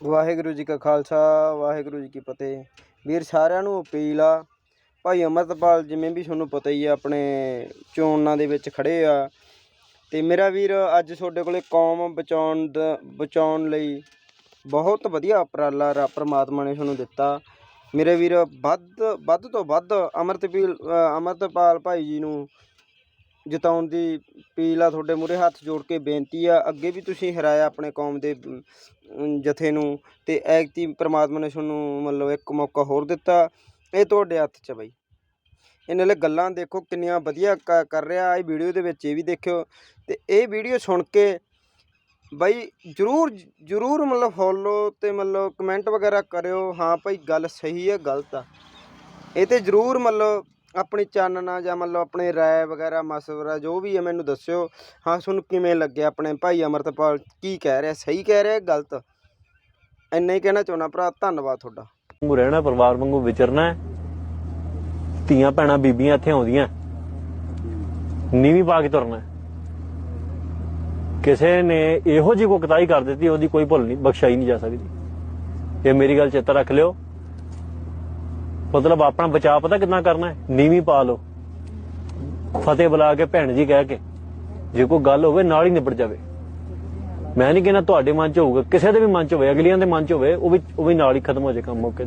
ਵਾਹਿਗੁਰੂ ਜੀ ਕਾ ਖਾਲਸਾ, ਵਾਹਿਗੁਰੂ ਜੀ ਕੀ ਫਤਿਹ। ਵੀਰ, ਸਾਰਿਆਂ ਨੂੰ ਅਪੀਲ ਆ, ਭਾਈ ਅਮਰਤਪਾਲ ਜਿਵੇਂ ਵੀ ਤੁਹਾਨੂੰ ਪਤਾ ਹੀ ਆ, ਆਪਣੇ ਚੋਣਾਂ ਦੇ ਵਿੱਚ ਖੜੇ ਆ। ਤੇ ਮੇਰਾ ਵੀਰ, ਅੱਜ ਤੁਹਾਡੇ ਕੋਲੇ ਕੌਮ ਬਚਾਉਣ ਦਾ, ਬਚਾਉਣ ਲਈ ਬਹੁਤ ਵਧੀਆ ਉਪਰਾਲਾ ਰਾ, ਪ੍ਰਮਾਤਮਾ ਨੇ ਤੁਹਾਨੂੰ ਦਿੱਤਾ। ਮੇਰੇ ਵੀਰ, ਵੱਧ ਵੱਧ ਤੋਂ ਵੱਧ ਅਮਰਤਪਾਲ ਅਮਰਤਪਾਲ ਭਾਈ ਜੀ ਨੂੰ ਜਿਤਾਉਣ ਦੀ ਅਪੀਲ ਆ, ਤੁਹਾਡੇ ਮੂਹਰੇ ਹੱਥ ਜੋੜ ਕੇ ਬੇਨਤੀ ਆ। ਅੱਗੇ ਵੀ ਤੁਸੀਂ ਹਰਾਇਆ ਆਪਣੇ ਕੌਮ ਦੇ ਜਥੇ ਨੂੰ ਤੇ ਐਗਤੀ ਪ੍ਰਮਾਤਮਾ ਨੇ ਤੁਹਾਨੂੰ ਮਤਲਬ ਇੱਕ ਮੌਕਾ ਹੋਰ ਦਿੱਤਾ। ਇਹ ਤੁਹਾਡੇ ਹੱਥ 'ਚ ਆ ਬਾਈ। ਇਹ ਨਾਲੇ ਗੱਲਾਂ ਦੇਖੋ ਕਿੰਨੀਆਂ ਵਧੀਆ ਕ- ਕਰ ਰਿਹਾ। ਇਹ ਵੀਡੀਓ ਦੇ ਵਿੱਚ ਇਹ ਵੀ ਦੇਖਿਓ ਤੇ ਇਹ ਵੀਡੀਓ ਸੁਣ ਕੇ ਬਾਈ ਜਰੂਰ ਜਰੂਰ ਮਤਲਬ ਫੋਲੋ ਤੇ ਮਤਲਬ ਕਮੈਂਟ ਵਗੈਰਾ ਕਰਿਓ। ਹਾਂ ਭਾਈ, ਗੱਲ ਸਹੀ ਹੈ ਗਲਤ ਆ। ਇਹ ਤੇ ਜਰੂਰ ਮਤਲਬ ਆਪਣੀ ਚਾਨਣਾ ਜਾਂ ਮਤਲਬ ਆਪਣੇ ਰਾਏ ਵਗੈਰਾ ਮਸ਼ਵਰਾ ਜੋ ਵੀ ਹੈ ਮੈਨੂੰ ਦੱਸਿਓ। ਹਾਂ, ਤੁਹਾਨੂੰ ਕਿਵੇਂ ਲੱਗਿਆ ਆਪਣੇ ਭਾਈ ਅਮਰਤਪਾਲ? ਕੀ ਕਹਿ ਰਿਹਾ? ਸਹੀ ਕਹਿ ਰਿਹਾ ਗਲਤ? ਇੰਨਾ ਹੀ ਕਹਿਣਾ ਚਾਹੁੰਦਾ ਭਰਾ। ਧੰਨਵਾਦ ਤੁਹਾਡਾ। ਵਾਂਗੂ ਰਹਿਣਾ, ਪਰਿਵਾਰ ਵਾਂਗੂ ਵਿਚਰਨਾ ਧੀਆਂ, ਭੈਣਾਂ, ਬੀਬੀਆਂ ਇੱਥੇ ਆਉਂਦੀਆਂ ਨੀਵੀਂ ਪਾ ਕੇ ਤੁਰਨਾ ਕਿਸੇ ਨੇ ਇਹੋ ਜਿਹੀ ਕੋਈ ਕਤਾਈ ਕਰ ਦਿੱਤੀ, ਉਹਦੀ ਕੋਈ ਭੁੱਲ ਨਹੀਂ, ਬਖਸ਼ਾਈ ਨਹੀਂ ਜਾ ਸਕਦੀ। ਇਹ ਮੇਰੀ ਗੱਲ ਚੇਤਾ ਰੱਖ ਲਿਓ। ਮਤਲਬ ਆਪਣਾ ਬਚਾਅ ਪਤਾ ਕਿੰਨਾ ਕਰਨਾ ਹੈ? ਨੀਵੀਂ ਪਾ ਲਓ। ਫਤਿਹ ਬੁਲਾ ਕੇ ਭੈਣ ਜੀ ਕਹਿ ਕੇ ਜੇ ਕੋਈ ਗੱਲ ਹੋਵੇ ਨਾਲ ਹੀ ਨਿਬੜ ਜਾਵੇ। ਮੈਂ ਨਹੀਂ ਕਹਿੰਦਾ ਤੁਹਾਡੇ ਮਨ 'ਚ ਹੋਊਗਾ, ਕਿਸੇ ਦੇ ਵੀ ਮਨ 'ਚ ਹੋਵੇ, ਅਗਲੀਆਂ ਦੇ ਮਨ 'ਚ ਹੋਵੇ, ਉਹ ਵੀ ਉਹ ਵੀ ਨਾਲ ਹੀ ਖਤਮ ਹੋ ਜਾਏ ਕੰਮ ਮੌਕੇ